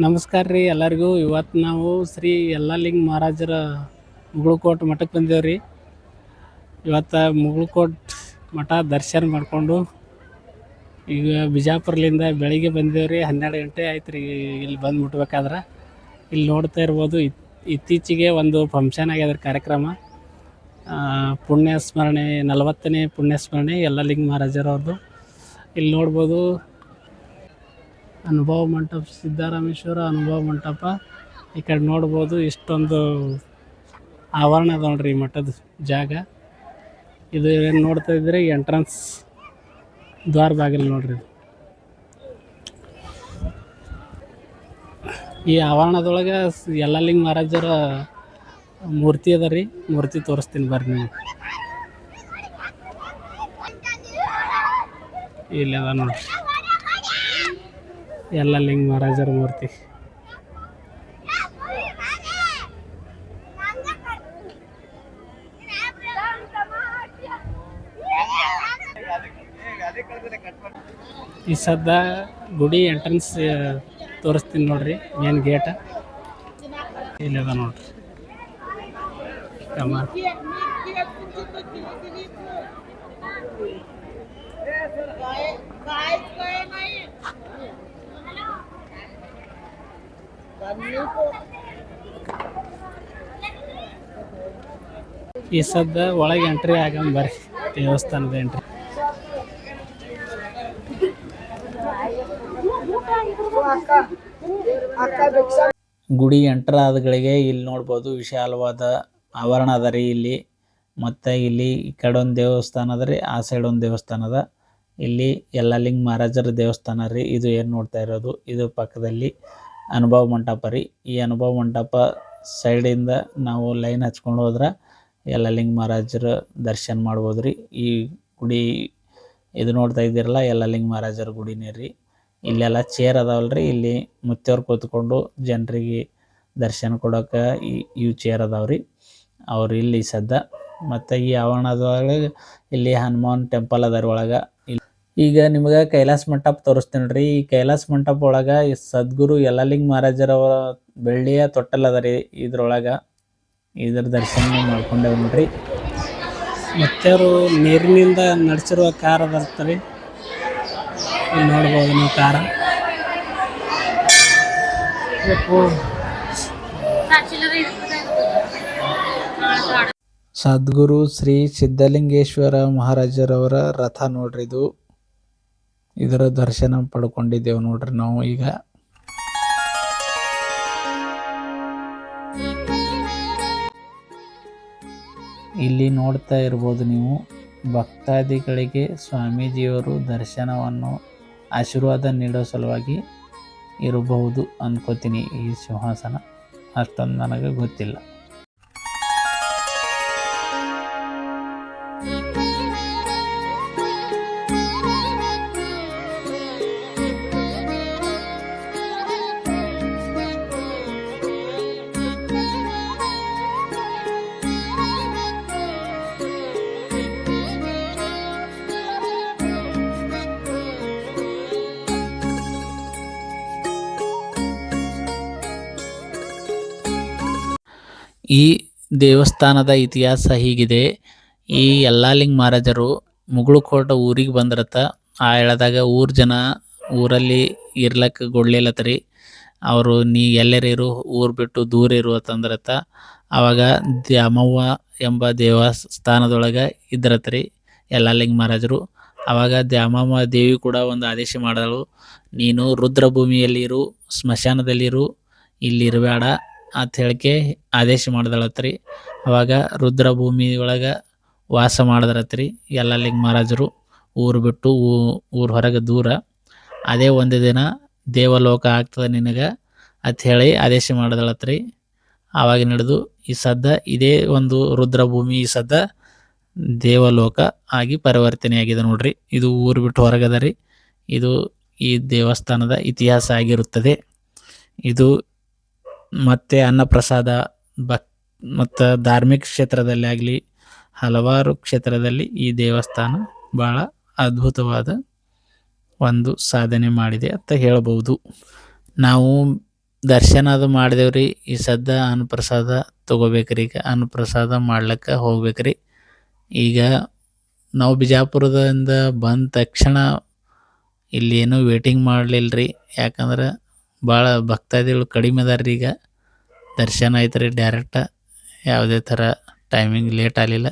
ನಮಸ್ಕಾರ ರೀ ಎಲ್ಲರಿಗೂ. ಇವತ್ತು ನಾವು ಶ್ರೀ ಯಲ್ಲಾಲಿಂಗ ಮಹಾರಾಜರ ಮುಗುಳ್ಕೋಟ್ ಮಠಕ್ಕೆ ಬಂದೇವು ರೀ. ಇವತ್ತು ಮುಗುಳ್ಕೋಟ್ ಮಠ ದರ್ಶನ ಮಾಡಿಕೊಂಡು ಈಗ ಬಿಜಾಪುರ್ಲಿಂದ ಬೆಳಿಗ್ಗೆ ಬಂದೇವು ರೀ. ಹನ್ನೆರಡು ಗಂಟೆ ಆಯ್ತು ರೀ ಇಲ್ಲಿ ಬಂದು ಮುಟ್ಬೇಕಾದ್ರೆ. ಇಲ್ಲಿ ನೋಡ್ತಾ ಇರ್ಬೋದು. ಇತ್- ಇತ್ತೀಚೆಗೆ ಒಂದು ಫಂಕ್ಷನ್ ಆಗ್ಯದ ಕಾರ್ಯಕ್ರಮ. ಪುಣ್ಯ ಸ್ಮರಣೆ ನಲವತ್ತನೇ ಪುಣ್ಯ ಸ್ಮರಣೆ ಯಲ್ಲಾಲಿಂಗ ಮಹಾರಾಜರವ್ರದ್ದು ಇಲ್ಲಿ ನೋಡ್ಬೋದು ಅನುಭವ ಮಂಟಪ ಸಿದ್ದರಾಮೇಶ್ವರ ಅನುಭವ ಮಂಟಪ. ಈ ಕಡೆ ನೋಡ್ಬೋದು ಇಷ್ಟೊಂದು ಆವರಣ ಅದ ನೋಡ್ರಿ ಈ ಮಠದ ಜಾಗ. ಇದು ಏನು ನೋಡ್ತಾ ಇದ್ರೆ ಎಂಟ್ರನ್ಸ್ ದ್ವಾರ ಬಾಗಿಲು ನೋಡ್ರಿ ಈ ಆವರಣದೊಳಗೆ ಸ್- ಲಿಂಗ ಮಹಾರಾಜರ ಮೂರ್ತಿ ಅದ ರೀ. ಮೂರ್ತಿ ತೋರಿಸ್ತೀನಿ ಬರ್ರಿ ನೀವು ಇಲ್ಲಿ ಅದ ನೋಡ್ರಿ ಯಲ್ಲಾಲಿಂಗ ಮಹಾರಾಜರ ಮೂರ್ತಿ. ಈ ಸದ್ದ ಗುಡಿ ಎಂಟ್ರೆನ್ಸ್ ತೋರಿಸ್ತೀನಿ ನೋಡ್ರಿ ಮೇನ್ ಗೇಟ ಇಲ್ಲದ ನೋಡ್ರಿ. ಕಮಾನ್ ಈ ಸದ್ದ ಒಳಗೆ ಎಂಟ್ರಿ ಆಗಮ್ ಬರ್ರಿ, ದೇವಸ್ಥಾನದ ಎಂಟ್ರಿ ಗುಡಿ ಎಂಟರ್ ಆದಗಳಿಗೆ ಇಲ್ಲಿ ನೋಡ್ಬೋದು ವಿಶಾಲವಾದ ಆವರಣ ಅದ ರೀ ಇಲ್ಲಿ. ಮತ್ತು ಇಲ್ಲಿ ಈ ಕಡೆ ಒಂದು ದೇವಸ್ಥಾನ ಅದ ರೀ, ಆ ಸೈಡ್ ಒಂದು ದೇವಸ್ಥಾನ ಅದ. ಇಲ್ಲಿ ಎಲ್ಲ ಲಿಂಗ ಮಹಾರಾಜರ ದೇವಸ್ಥಾನ ರೀ, ಇದು ಏನು ನೋಡ್ತಾ ಇರೋದು, ಇದು ಪಕ್ಕದಲ್ಲಿ ಅನುಭವ ಮಂಟಪ ರೀ. ಈ ಅನುಭವ ಮಂಟಪ ಸೈಡಿಂದ ನಾವು ಲೈನ್ ಹಚ್ಕೊಂಡು ಹೋದ್ರೆ ಯಲ್ಲಾಲಿಂಗ ಮಹಾರಾಜರ ದರ್ಶನ ಮಾಡ್ಬೋದು ರೀ. ಈ ಗುಡಿ ಇದು ನೋಡ್ತಾ ಇದ್ದೀರಲ್ಲ ಲಿಂಗ ಮಹಾರಾಜರ ಗುಡಿನೇ ರೀ. ಇಲ್ಲೆಲ್ಲ ಚೇರ್ ಅದಾವಲ್ರಿ, ಇಲ್ಲಿ ಮುತ್ತವ್ರು ಕೂತ್ಕೊಂಡು ಜನರಿಗೆ ದರ್ಶನ ಕೊಡೋಕೆ ಈ ಇವು ಚೇರ್ ಅದಾವ್ರಿ ಅವ್ರು ಇಲ್ಲಿ ಸದ್ದ. ಮತ್ತು ಈ ಆವರಣದೊಳಗೆ ಇಲ್ಲಿ ಹನುಮಾನ್ ಟೆಂಪಲ್ ಅದರೊಳಗೆ ರೀ ಈಗ ನಿಮಗೆ ಕೈಲಾಸ ಮಂಟಪ ತೋರಿಸ್ತೀನಿ ನೋಡ್ರಿ. ಈ ಕೈಲಾಸ ಮಂಟಪ ಒಳಗೆ ಈ ಸದ್ಗುರು ಯಲ್ಲಾಲಿಂಗ ಮಹಾರಾಜರವರ ಬೆಳ್ಳಿಯ ತೊಟ್ಟಲ್ ಅದ ರೀ ಇದ್ರೊಳಗೆ. ಇದ್ರ ದರ್ಶನ ಮಾಡ್ಕೊಂಡೇವ್ ನೋಡ್ರಿ. ಮತ್ತವರು ನೀರಿನಿಂದ ನಡೆಸಿರುವ ಕಾರ ಬರ್ತಾರೆ ರೀ. ಇಲ್ಲಿ ನೋಡ್ಬೋದು ನೀವು ಕಾರ. ಸದ್ಗುರು ಶ್ರೀ ಸಿದ್ಧಲಿಂಗೇಶ್ವರ ಮಹಾರಾಜರವರ ರಥ ನೋಡ್ರಿ ಇದು. ಇದರ ದರ್ಶನ ಪಡ್ಕೊಂಡಿದ್ದೇವೆ ನೋಡ್ರಿ ನಾವು ಈಗ. ಇಲ್ಲಿ ನೋಡ್ತಾ ಇರ್ಬೋದು ನೀವು, ಭಕ್ತಾದಿಗಳಿಗೆ ಸ್ವಾಮೀಜಿಯವರು ದರ್ಶನವನ್ನು ಆಶೀರ್ವಾದ ನೀಡೋ ಸಲುವಾಗಿ ಇರಬಹುದು ಅನ್ಕೋತೀನಿ ಈ ಸಿಂಹಾಸನ. ಅಷ್ಟೊಂದು ನನಗೆ ಗೊತ್ತಿಲ್ಲ. ಈ ದೇವಸ್ಥಾನದ ಇತಿಹಾಸ ಹೀಗಿದೆ. ಈ ಯಲ್ಲಾಲಿಂಗ ಮಹಾರಾಜರು ಮುಗುಳುಕೋಟ ಊರಿಗೆ ಬಂದ್ರತ. ಆ ಹೇಳಿದಾಗ ಊರ್ ಜನ ಊರಲ್ಲಿ ಇರ್ಲಕ್ಕ ಗೊಡ್ಲಿಲ್ಲತ್ರಿ ಅವರು ನೀ ಎಲ್ಲರಿರು ಊರು ಬಿಟ್ಟು ದೂರ ಇರು ಅಂತಂದ್ರತ ಅವಾಗ ದ್ಯಾಮವ್ವ ಎಂಬ ದೇವಸ್ಥಾನದೊಳಗೆ ಇದ್ರತ್ರಿ ಯಲ್ಲಾಲಿಂಗ ಮಹಾರಾಜರು. ಅವಾಗ ದ್ಯಾಮವ್ವ ದೇವಿ ಕೂಡ ಒಂದು ಆದೇಶ ಮಾಡಿದಳು ನೀನು ರುದ್ರಭೂಮಿಯಲ್ಲಿರು ಸ್ಮಶಾನದಲ್ಲಿರು ಇಲ್ಲಿ ಇರಬೇಡ ಅಂತ ಹೇಳಿಕೆ ಆದೇಶ ಮಾಡ್ದಳತ್ರಿ. ಅವಾಗ ರುದ್ರಭೂಮಿ ಒಳಗೆ ವಾಸ ಮಾಡದ್ರತ್ರಿ. ಎಲ್ಲ ಲಿಂಗ ಮಹಾರಾಜರು ಊರು ಬಿಟ್ಟು ಊರು ಹೊರಗೆ ದೂರ. ಅದೇ ಒಂದು ದಿನ ದೇವಲೋಕ ಆಗ್ತದೆ ನಿನಗೆ ಅಂತ ಹೇಳಿ ಆದೇಶ ಮಾಡಿದಳತ್ರಿ. ಅವಾಗ ನಡೆದು ಈ ಸದ್ದ ಇದೇ ಒಂದು ರುದ್ರಭೂಮಿ ಈ ಸದ್ದ ದೇವಲೋಕ ಆಗಿ ಪರಿವರ್ತನೆಯಾಗಿದೆ ನೋಡ್ರಿ. ಇದು ಊರು ಬಿಟ್ಟು ಹೊರಗದ ಇದು ಈ ದೇವಸ್ಥಾನದ ಇತಿಹಾಸ ಆಗಿರುತ್ತದೆ. ಇದು ಮತ್ತು ಅನ್ನಪ್ರಸಾದ ಭಕ್ ಮತ್ತು ಧಾರ್ಮಿಕ ಕ್ಷೇತ್ರದಲ್ಲಿ ಆಗಲಿ, ಹಲವಾರು ಕ್ಷೇತ್ರದಲ್ಲಿ ಈ ದೇವಸ್ಥಾನ ಭಾಳ ಅದ್ಭುತವಾದ ಒಂದು ಸಾಧನೆ ಮಾಡಿದೆ ಅಂತ ಹೇಳಬಹುದು ನಾವು ದರ್ಶನ ಅದು ಮಾಡಿದೆವ್ರಿ, ಈ ಸದ್ದ ಅನ್ನಪ್ರಸಾದ ತೊಗೋಬೇಕ್ರಿ, ಈಗ ಅನ್ನಪ್ರಸಾದ ಮಾಡ್ಲಿಕ್ಕೆ ಹೋಗ್ಬೇಕ್ರಿ. ಈಗ ನಾವು ಬಿಜಾಪುರದಿಂದ ಬಂದ ತಕ್ಷಣ ಇಲ್ಲಿ ಏನೂ ವೇಟಿಂಗ್ ಮಾಡಲಿಲ್ಲ ರೀ ಯಾಕಂದ್ರೆ ಭಾಳ ಭಕ್ತಾದಿಗಳು ಕಡಿಮೆ ಅದಾರ ರೀ ಈಗ. ದರ್ಶನ ಐತೆ ರೀ ಡೈರೆಕ್ಟ ಯಾವುದೇ ಥರ ಟೈಮಿಂಗ್ ಲೇಟ್ ಆಗಲಿಲ್ಲ.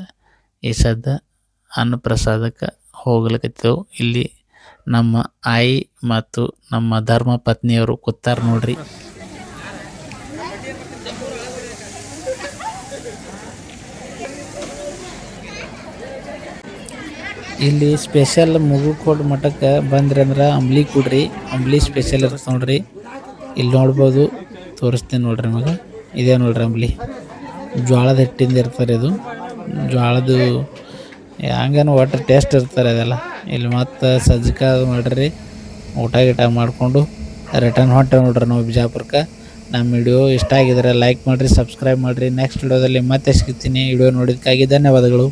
ಈ ಸದ್ದ ಅನ್ನಪ್ರಸಾದಕ್ಕೆ ಹೋಗ್ಲಿಕ್ಕಿತ್ತು ಇಲ್ಲಿ ನಮ್ಮ ಆಯಿ ಮತ್ತು ನಮ್ಮ ಧರ್ಮ ಪತ್ನಿಯವರು ಕೂತಾರ ನೋಡ್ರಿ. ಇಲ್ಲಿ ಸ್ಪೆಷಲ್ ಮುಗುಕೋಡ್ ಮಠಕ್ಕೆ ಬಂದ್ರಿ ಅಂದ್ರೆ ಅಂಬ್ಲಿ ಕೊಡ್ರಿ. ಅಂಬ್ಲಿ ಸ್ಪೆಷಲ್ ಇರ್ತದೆ ನೋಡ್ರಿ. ಇಲ್ಲಿ ನೋಡ್ಬೋದು, ತೋರಿಸ್ತೀನಿ ನೋಡ್ರಿ ನಿಮಗೆ. ಇದೇ ನೋಡ್ರಿ ಅಂಬ್ಲಿ. ಜ್ವಾಳದ ಹಿಟ್ಟಿಂದ ಇರ್ತಾರೆ ಇದು. ಜ್ವಾಳದು ಹಂಗೇನು ಒಟ್ಟು ಟೇಸ್ಟ್ ಇರ್ತಾರೆ ಅದೆಲ್ಲ. ಇಲ್ಲಿ ಮತ್ತು ಸಜ್ಜಕ ಮಾಡಿರಿ. ಊಟ ಗೀಟ ಮಾಡಿಕೊಂಡು ರಿಟರ್ನ್ ಹೊಂಟೆ ನೋಡ್ರಿ ನಾವು ಬಿಜಾಪುರಕ್ಕೆ. ನಮ್ಮ ವಿಡಿಯೋ ಇಷ್ಟ ಆಗಿದ್ರೆ ಲೈಕ್ ಮಾಡಿರಿ ಸಬ್ಸ್ಕ್ರೈಬ್ ಮಾಡಿರಿ. ನೆಕ್ಸ್ಟ್ ವಿಡಿಯೋದಲ್ಲಿ ಮತ್ತೆ ಸಿಗ್ತೀನಿ. ವಿಡಿಯೋ ನೋಡಿದ್ದಕ್ಕಾಗಿ ಧನ್ಯವಾದಗಳು.